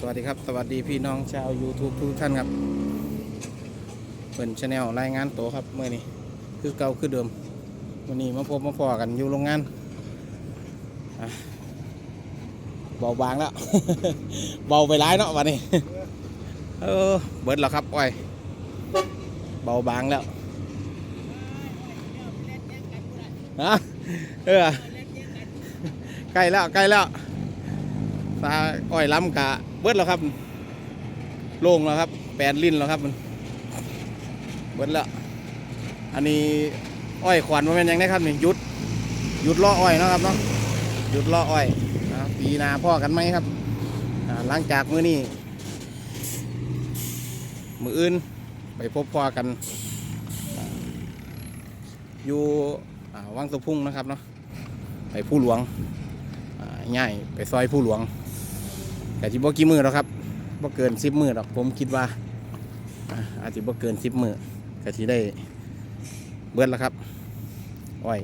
สวัสดีครับ สวัสดีพี่น้องชาว YouTube ทุกท่านครับเป็นชาแนลรายงานโตครับเมื่อนี้คือเก่าคือเดิมวันนี้มาพบมาพอกันอยู่โรงงานเบาบางแล้ว เบาไปร้ายเนาะวันนี้เออเบิดแล้วครับอ้อยเบาบางแล้วฮะเออใกล้แล้วใกล้แล้ว ตาอ้อยล้ำกะเบิดแล้วครับ โล่งแล้วครับ แปดลิ้นแล้วครับมันเบิดแล้ว อันนี้อ้อยขวัญมันเป็นยังไงครับนี่หยุดหยุดล่ออ้อยนะครับเนาะหยุดล่ออ้อยนะปีนาพ่อกันไหมครับหลังจากมื้อนี้มืออื่นไปพบพ่อกัน อยู่วังสะพุ่งนะครับเนาะไปผู้หลวงง่ายไปซอยผู้หลวง แต่ที่บ่กี่มือแล้วครับบ่เกินสิบมือหรอกผมคิดว่า อาจจะบ่เกินสิบมือก็ที่ได้เบิดแล้วครับอ้อย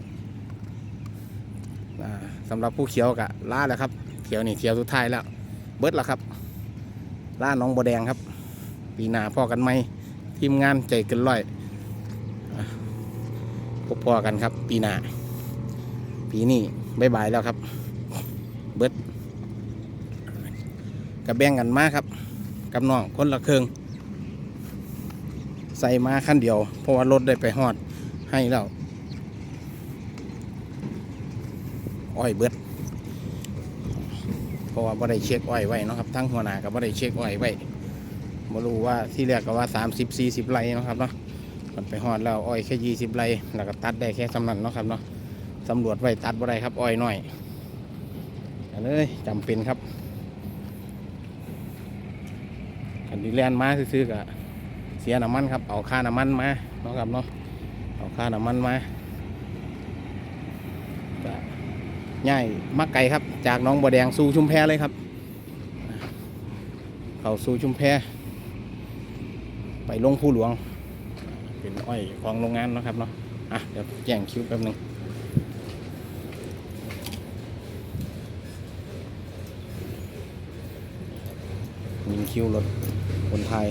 อ่าสำหรับผู้เขียวกะล่าแล้วครับเขียวนี่เขียวสุดท้ายแล้ว เบิดแล้วครับล่าน้องบัวแดงครับ ปีหน้าพ่อกันไหมทีมงานใจเกินร้อยอะพบพ่อกันครับ ปีหน้าปีนี้บายบายแล้วครับ เบิด กับแบ่งกันมาครับกับน้องคนละเครื่องใส่มาขั้นเดียว เพราะว่ารถได้ไปฮอดให้แล้วอ้อยเบิดเพราะว่าบ่ได้เช็คอ้อยไว้นะครับทั้งหัวหน้ากับบ่ได้เช็คอ้อยไว้บ่รู้ว่าที่แรกก็ว่า 30 40ไร่นะครับเนาะมันไปฮอดแล้วอ้อยแค่20ไร่แล้วก็ตัดได้แค่สำนันเนาะครับเนาะสำรวจไว้ตัดบ่ได้ครับอ้อยน้อยก็เลยจำเป็นครับ อันนี้แลนมาซื้อๆกะเสียน้ำมันครับ เอาค่าน้ำมันมาเนาะครับเนาะเอาค่าน้ำมันมาก็ง่ายมักไก่ครับ จากน้องบัวแดงสู่ชุมแพเลยครับ เข้าสู่ชุมแพ ไปลงผู้หลวง เป็นอ้อยของโรงงานนะครับเนาะอะเดี๋ยวแย่งคิวแป๊บหนึงยิงคิวรถ คนไทย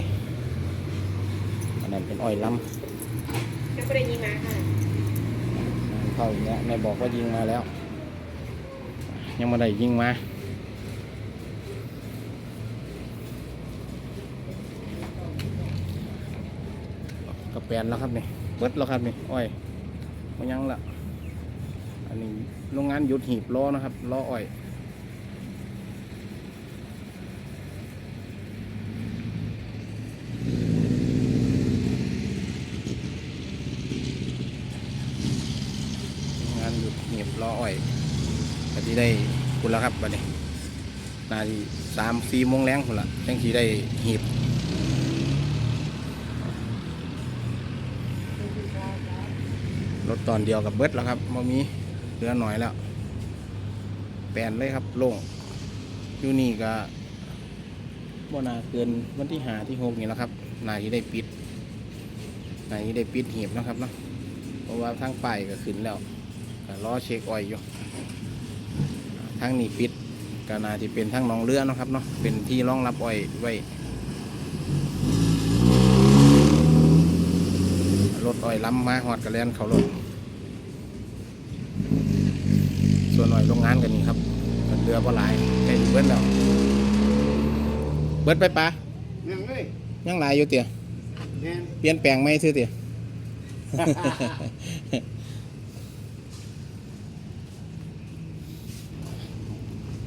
อันนั้นเป็นอ้อยล้ำยังไม่ได้ยิงมาค่ะเข้าอย่างเงี้ยนายบอกว่ายิงมาแล้ว ยังไม่ได้ยิงมากระแปนแล้วครับนี่เบิดแล้วครับนี่อ้อยมันยังละอันนี้โรงงานหยุดหีบล้อนะครับล้ออ้อยโรงงานหยุดหีบล้ออ้อย ก็ที่ได้คุณแล้วครับบัดนี้นาทีสามสี่โมงแรงคุณละจังที่ได้หีบรถตอนเดียวกับเบิร์ดแล้วครับมามีเหลือหน่อยแล้ว แปลนเลยครับโล่งอยู่นี่ก็บ่นาเกินวันที่หาที่หกนี่แล้วครับนายได้ปิดนายได้ปิดหีบนะครับเนาะเพราะว่าทางไปก็ขึ้นแล้ว ก็ล้อเช็คออยล์อยู่ทางนี้ปิดก็น่าจะเป็นทางหนองเรือเนาะครับเนาะเป็นที่รองรับออยล์ไว้รถอ้อยล้ำมาหอดกระแลนเขารถส่วนหน่อยโรงงานกันนี่ครับเป็นเรือปลาหลายใกล้สิเบิดแล้วเบิดไปปะยังเลยยังหลายอยู่เตี๋ยแน่นเปลี่ยนแปลงไหมซื้อเตี๋ย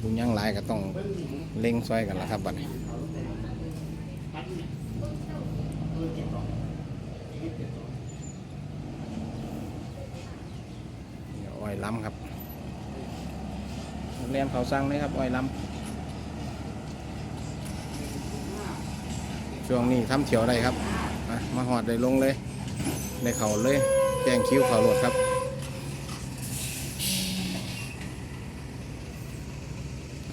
ุญยังหลายก็ต้องเล็งซอยกันละครับบัดนี้อ้อยล้ำครับเรียนเขาสั่งเลยครับอ้อยล้ำช่วงนี้ทำเฉียวได้ครับมาหอดได้ลงเลยได้เขาเลยแจ้งคิ้วเขาหลดครับ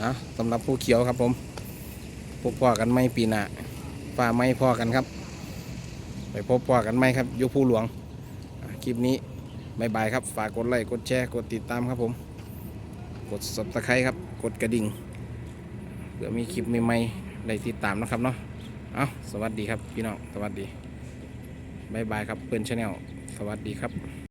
อะสำหรับผู้เขียวครับผมพบพ่อกันไม่ปีหน้าป่าไม่พ่อกันครับ ไปพบพ่อกันไม่ครับยุผู้หลวง คลิปนี้บายบายครับ ฝากกดไลค์กดแชร์กดติดตามครับผม กด subscribe ครับ กดกระดิ่งเพื่อมีคลิปใหม่ๆได้ติดตามนะครับเนาะเอาสวัสดีครับพี่น้องสวัสดีบายบายครับเพื่อนชาแนลสวัสดีครับ